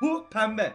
Bu pembe.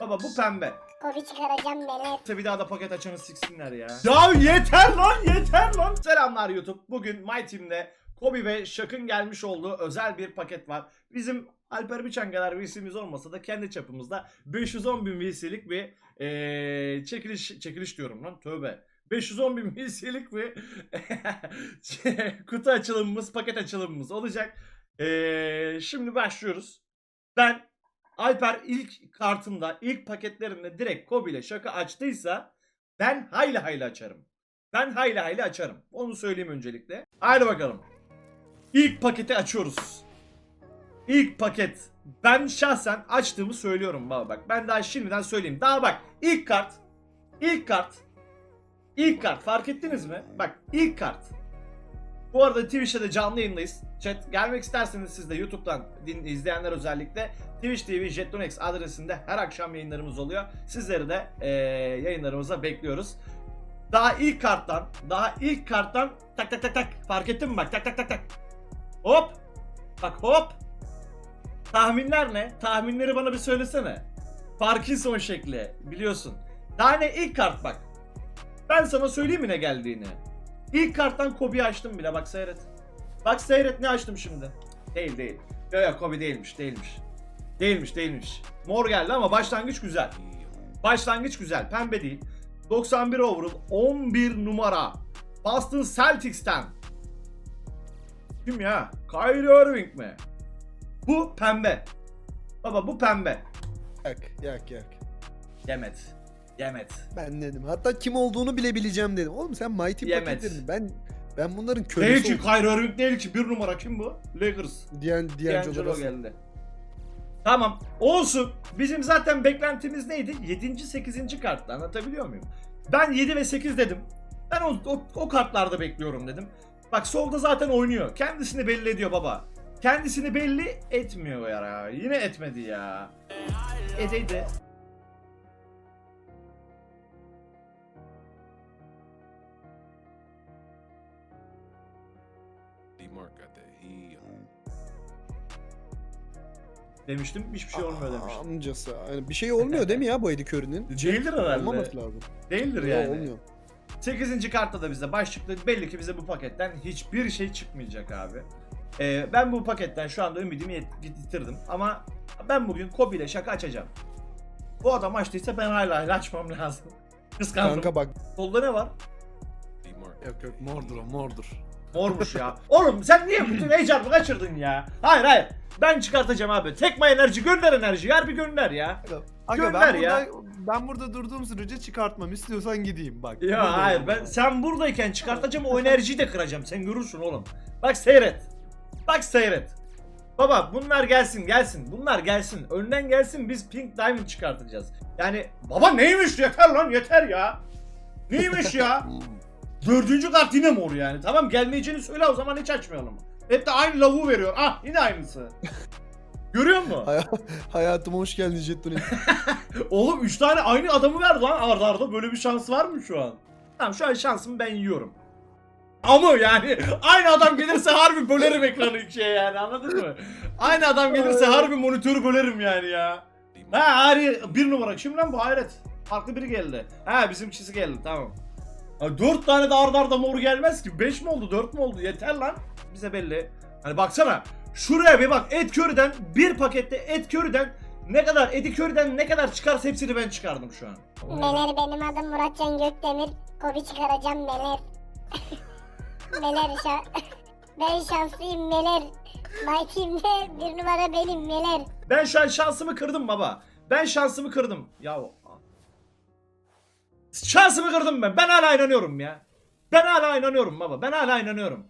Baba bu pembe. Kobi çıkaracağım neler. Bir daha da paket açanı siksinler ya. Ya yeter lan yeter lan. Selamlar YouTube. Bugün My Team'de Kobi ve Şak'ın gelmiş olduğu özel bir paket var. Bizim Alper Biçen kadar VC'miz olmasa da kendi çapımızda 510 bin VC'lik bir eee, çekiliş çekiliş diyorum lan tövbe. 510 bin VC'lik bir kutu açılımımız, paket açılımımız olacak. Eee, şimdi başlıyoruz. Ben Alper ilk kartında, ilk paketlerinde direkt Kobe ile şaka açtıysa ben hayli hayli açarım. Ben hayli hayli açarım. Onu söyleyeyim öncelikle. Haydi bakalım. İlk paketi açıyoruz. İlk paket. Ben şahsen açtığımı söylüyorum baba bak. Ben daha şimdiden söyleyeyim. Daha bak ilk kart. İlk kart. İlk kart fark ettiniz mi? Bak ilk kart. Bu arada Twitch'te de canlı yayındayız. Chat gelmek isterseniz siz de YouTube'dan din, izleyenler özellikle Twitch TV Jetonex adresinde her akşam yayınlarımız oluyor. Sizleri de eee, yayınlarımıza bekliyoruz. Daha ilk karttan, daha ilk karttan tak tak tak tak fark ettin mi bak tak tak tak tak. Hop. Bak hop. Tahminler ne? Tahminleri bana bir söylesene. Parkinson şekli biliyorsun. Daha ne ilk kart bak. Ben sana söyleyeyim mi ne geldiğini. İlk karttan Kobe'yi açtım bile bak seyret. Bak seyret ne açtım şimdi. Değil değil. Yok yok Kobe değilmiş değilmiş. Değilmiş değilmiş. Mor geldi ama başlangıç güzel. Başlangıç güzel. Pembe değil. 91 overall 11 numara. Boston Celtics'ten. Kim ya? Kyrie Irving mi? Bu pembe. Baba bu pembe. Yak yak yak. Yemet. Yemet. Ben dedim. Hatta kim olduğunu bile bileceğim dedim. Oğlum sen Mighty Yemet. paketlerini ben ben bunların Değil kölesi ki oldum. Kyrie Irving değil ki. Bir numara kim bu? Lakers. Diyen diyen D'Angelo geldi. Tamam. Olsun. Bizim zaten beklentimiz neydi? 7. 8. kartla anlatabiliyor muyum? Ben 7 ve 8 dedim. Ben o, o, o kartlarda bekliyorum dedim. Bak solda zaten oynuyor. Kendisini belli ediyor baba. Kendisini belli etmiyor ya. Yine etmedi ya. Edeydi. Demiştim hiçbir şey olmuyor demiştim. Amcası. Yani bir şey olmuyor değil mi ya bu Eddie Curry'nin? Değildir herhalde. Olmaması lazım. Değildir yani. olmuyor. 8. kartta da bize başlıklı belli ki bize bu paketten hiçbir şey çıkmayacak abi. Ee, ben bu paketten şu anda ümidimi yitirdim ama ben bugün Kobe ile şaka açacağım. Bu adam açtıysa ben hala hala açmam lazım. Kıskandım. Kanka bak Solda ne var? Yok yok mordur o mordur. Mormuş ya. Oğlum sen niye bütün heyecanımı kaçırdın ya? Hayır hayır. Ben çıkartacağım abi. Tekma enerji gönder enerji. Harbi gönder ya. Aga Gönder ben ya. burada, ben burada durduğum sürece çıkartmam. İstiyorsan gideyim bak. Ya Burada hayır olayım ben sen buradayken çıkartacağım o enerjiyi de kıracağım. Sen görürsün oğlum. Bak seyret. Bak seyret. Baba bunlar gelsin gelsin. Bunlar gelsin. Önden gelsin biz Pink Diamond çıkartacağız. Yani baba neymiş yeter lan yeter ya. Neymiş ya? Dördüncü kart yine mor yani. Tamam gelmeyeceğini söyle o zaman hiç açmayalım. Hep de aynı lavuğu veriyor. Ah yine aynısı. Görüyor musun? hay- hayatıma hoş geldin Jettonik. Oğlum 3 tane aynı adamı verdi lan arda arda. Böyle bir şans var mı şu an? Tamam şu an şansımı ben yiyorum. Ama yani aynı adam gelirse harbi bölerim ekranı şey yani anladın mı? Aynı adam gelirse harbi monitörü bölerim yani ya. Ha harbi bir numara kim lan bu hayret. Farklı biri geldi. Ha bizimkisi geldi tamam. Ha, 4 tane de arda arda mor gelmez ki. 5 mi oldu 4 mü oldu yeter lan. Bize belli. Hani baksana. Şuraya bir bak et köriden bir pakette et köriden ne kadar Edi Curry'den ne kadar çıkarsa hepsini ben çıkardım şu an. Meler benim adım Muratcan Gökdemir. Kobi çıkaracağım Meler. Meler şa ben şanslıyım Meler. Team'de bir numara benim Meler. Ben şu an şansımı kırdım baba. Ben şansımı kırdım. Ya Şansımı kırdım ben. Ben hala inanıyorum ya. Ben hala inanıyorum baba. Ben hala inanıyorum.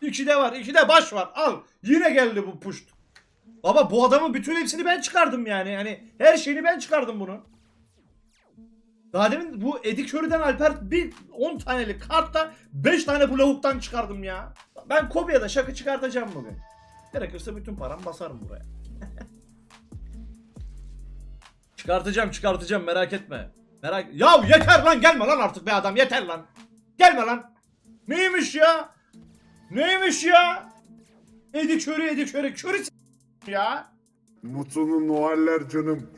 İkide var, ikide baş var. Al. Yine geldi bu puşt. Baba bu adamın bütün hepsini ben çıkardım yani. Hani her şeyini ben çıkardım bunu. Daha demin bu Eddie Curry'den Alper bir 10 tanelik kartta 5 tane bu lavuktan çıkardım ya. Ben Kobe'ye şaka çıkartacağım bugün. Gerekirse bütün param basarım buraya. çıkartacağım çıkartacağım merak etme. Merak Ya yeter lan gelme lan artık be adam yeter lan. Gelme lan. Neymiş ya? Neymiş ya? Curry Eddie Curry Curry s- ya. Mutlu Noeller canım.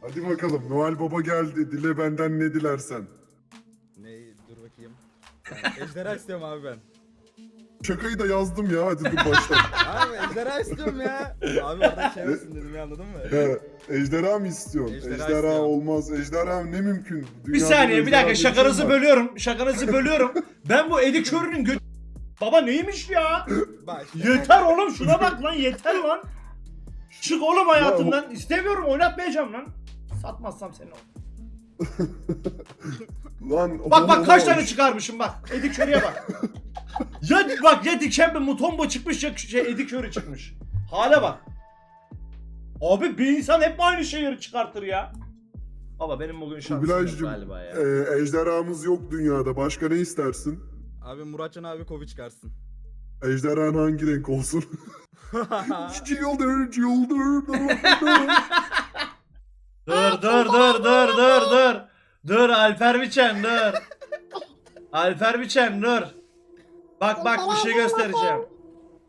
Hadi bakalım Noel Baba geldi. Dile benden ne dilersen. Ne dur bakayım. Ejderha istiyorum abi ben. Şakayı da yazdım ya hadi dur başla. Abi ejderha istiyorum ya. Abi orada şey olsun dedim ya anladın mı? ya, ejderha mı istiyorsun? Ejderha Ejderha, istiyorum. olmaz. Ejderha ne mümkün? Bir Dünyada saniye bir ejderha dakika şakanızı var. bölüyorum. Şakanızı bölüyorum. Ben bu Eddie Curry'nin gö... Baba neymiş ya? Bak. Yeter oğlum şuna bak lan yeter lan. Çık oğlum hayatımdan. İstemiyorum oynatmayacağım lan. Satmazsam seni oğlum. Lan, Bak bak kaç tane çıkarmışım bak. Eddie Curry'e bak. ya bak ya Dikembe Mutombo çıkmış ya şey Eddie Curry çıkmış. Hale bak. Abi bir insan hep aynı şeyleri çıkartır ya. Baba benim bugün şansım yok Kubilaycığım, galiba ya. Ee, ejderhamız yok dünyada. Başka ne istersin? Abi Muratcan abi kovi çıkarsın. Ejderhan hangi renk olsun? Cildir, cildir. Dur dur dur dur dur dur. Dur Alper Biçen dur. Alper Biçen dur. Bak bak bir şey göstereceğim.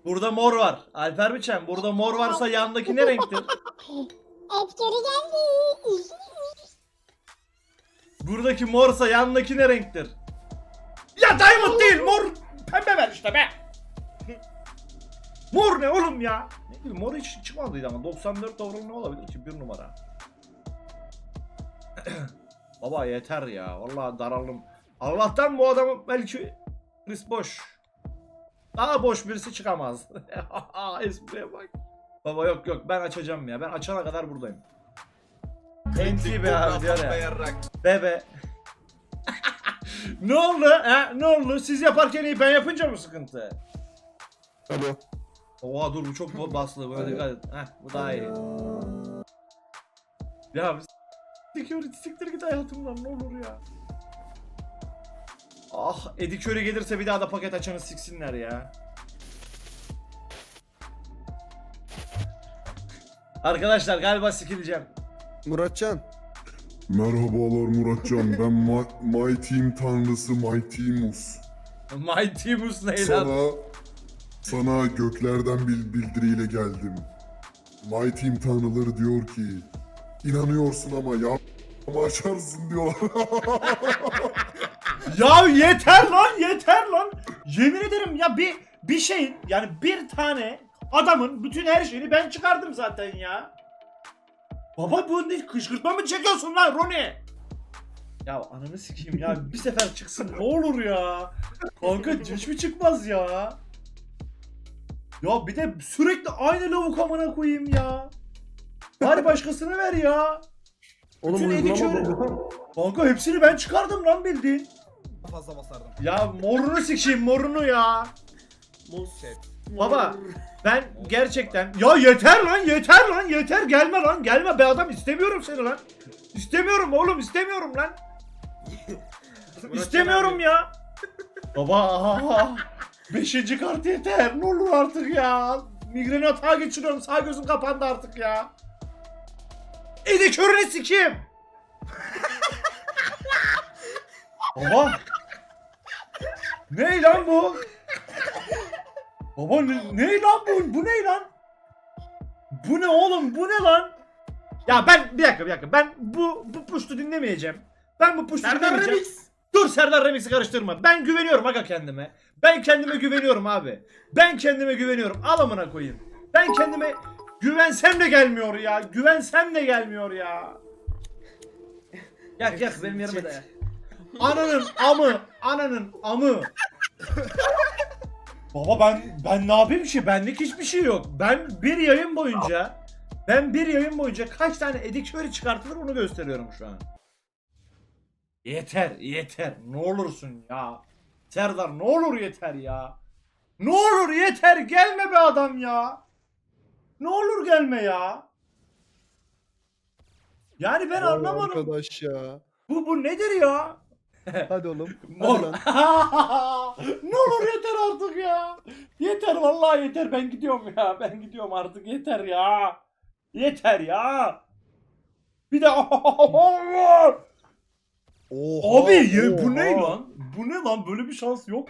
Burada mor var. Alper Biçen burada mor varsa yandaki ne renktir? Et geri geldi. Buradaki morsa yandaki ne renktir? Ya diamond değil mor pembe ver işte be. Mor ne oğlum ya? Ne bileyim mor hiç çıkmadıydı ama 94 doğru ne olabilir ki bir numara. Baba yeter ya vallahi daraldım. Allah'tan bu adamı belki boş. Daha boş birisi çıkamaz. Espriye bak. Baba yok yok ben açacağım ya. Ben açana kadar buradayım. NT be abi diyor ya. Bebe. ne oldu? Ha? Ne oldu? Siz yaparken iyi ben yapınca mı sıkıntı? Tamam. Oha dur bu çok baslı. Böyle dikkat et. Heh, bu daha iyi. Ya biz Security siktir git hayatımdan ne olur ya. Ah Eddie Curry gelirse bir daha da paket açanı siksinler ya. Arkadaşlar galiba sikileceğim. Muratcan. Merhabalar Muratcan. Ben Ma- My Team tanrısı Mightymus. My Timus ne lan? Sana sana göklerden bir bildiriyle geldim. My Team tanrıları diyor ki inanıyorsun ama ya ama açarsın diyorlar. Ya yeter lan yeter lan. Yemin ederim ya bir bir şeyin yani bir tane adamın bütün her şeyini ben çıkardım zaten ya. Baba bu ne kışkırtma mı çekiyorsun lan Roni? Ya ananı sikeyim ya bir sefer çıksın ne olur ya. Kanka hiç mi çıkmaz ya? Ya bir de sürekli aynı lavuk amına koyayım ya. Bari başkasını ver ya. Bütün Eddie Curry- Kanka hepsini ben çıkardım lan bildiğin. Fazla basardım. Ya morunu sikeyim morunu ya. Şey. Baba ben gerçekten ya yeter lan yeter lan yeter gelme lan gelme be adam istemiyorum seni lan. İstemiyorum oğlum istemiyorum lan. istemiyorum ya. Baba beşinci kart yeter ne olur artık ya. Migren atağı geçiriyorum sağ gözüm kapandı artık ya. Edi körünü sikeyim. Baba. Ne lan bu? Baba ne, ne lan bu? Bu ne lan? Bu ne oğlum? Bu ne lan? Ya ben bir dakika bir dakika. Ben bu bu puştu dinlemeyeceğim. Ben bu puştu dinlemeyeceğim. Dur Serdar Remix'i karıştırma. Ben güveniyorum aga kendime. Ben kendime güveniyorum abi. Ben kendime güveniyorum. Al amına koyayım. Ben kendime güvensem de gelmiyor ya. Güvensem de gelmiyor ya. Yak yak benim yerime de yak. Ananın amı, ananın amı. Baba ben ben ne yapayım ki? Benlik hiçbir şey yok. Ben bir yayın boyunca ben bir yayın boyunca kaç tane Curry çıkartılır onu gösteriyorum şu an. Yeter, yeter. Ne olursun ya. Serdar ne olur yeter ya. Ne olur yeter gelme be adam ya. Ne olur gelme ya. Yani ben Vay anlamadım. Arkadaş ya. Bu bu nedir ya? Hadi oğlum. Mor. Hadi lan. ne olur yeter artık ya. Yeter vallahi yeter ben gidiyorum ya. Ben gidiyorum artık yeter ya. Yeter ya. Bir de Oha, abi ye, bu ne oha. lan? Bu ne lan? Böyle bir şans yok.